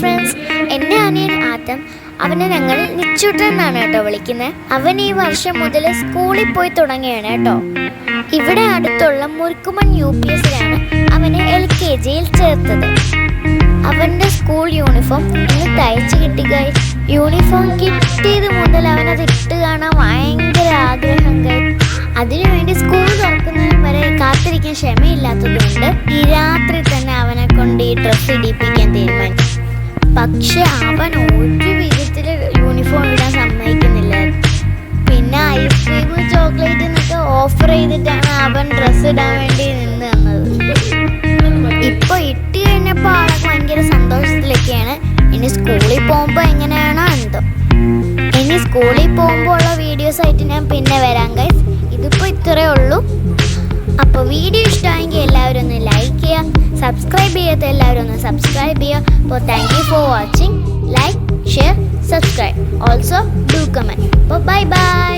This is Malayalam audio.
ഫ്രണ്ട്സ് എന്റെ അനിയൻ ആദ്യം അവനെ ഞങ്ങൾ നിച്ചുട്ടൻ എന്നാണ് കേട്ടോ വിളിക്കുന്നത് അവൻ ഈ വർഷം മുതൽ സ്കൂളിൽ പോയി തുടങ്ങിയാണ് കേട്ടോ. ഇവിടെ അടുത്തുള്ള മുരുക്കുമൺ യു പി എസിലാണ് അവനെ എൽ കെ ജിയിൽ ചേർത്തത്. അവന്റെ സ്കൂൾ യൂണിഫോം ഇന്ന് തയ്ച്ച് കിട്ടി ഗൈ യൂണിഫോം കിട്ടിയത് മുതൽ അവനത് ഇട്ട് കാണാൻ ഭയങ്കര ആഗ്രഹം ഗൈ അതിനുവേണ്ടി സ്കൂൾ തുറക്കുന്നതിന് വരെ കാത്തിരിക്കാൻ ക്ഷമയില്ലാത്തതുകൊണ്ട് ഈ രാത്രി തന്നെ അവനെ കൊണ്ട് ഈ ഡ്രസ്സ് ഇടിപ്പിക്കാൻ തീരുമാനിച്ചു. പക്ഷെ അവൻ ഒരു വിധത്തിൽ യൂണിഫോം ഇടാൻ സമ്മതിക്കുന്നില്ല. പിന്നെ ഐസ്ക്രീം ചോക്ലേറ്റ് എന്നൊക്കെ ഓഫർ ചെയ്തിട്ടാണ് അവൻ ഡ്രസ്സ് ഇടാൻ വേണ്ടി നിന്ന് തന്നത് ഇപ്പൊ ഇട്ട് കഴിഞ്ഞപ്പോ ആളൊക്കെ ഭയങ്കര സന്തോഷത്തിലൊക്കെയാണ്. ഇനി സ്കൂളിൽ പോകുമ്പോ എങ്ങനെയാണോ എന്തോ ഇനി സ്കൂളിൽ പോകുമ്പോൾ ഉള്ള വീഡിയോസ് ആയിട്ട് ഞാൻ പിന്നെ വരാം ഗൈസ് ഇതിപ്പോ ഇത്രേ ഉള്ളൂ. അപ്പോൾ വീഡിയോ ഇഷ്ടമായെങ്കിൽ എല്ലാവരും സബ്സ്ക്രൈബ് ചെയ്യാത്ത എല്ലാവരും ഒന്ന് സബ്സ്ക്രൈബ് ചെയ്യുക. അപ്പോൾ thank you for watching like share subscribe also do comment അപ്പോൾ ബൈ ബൈ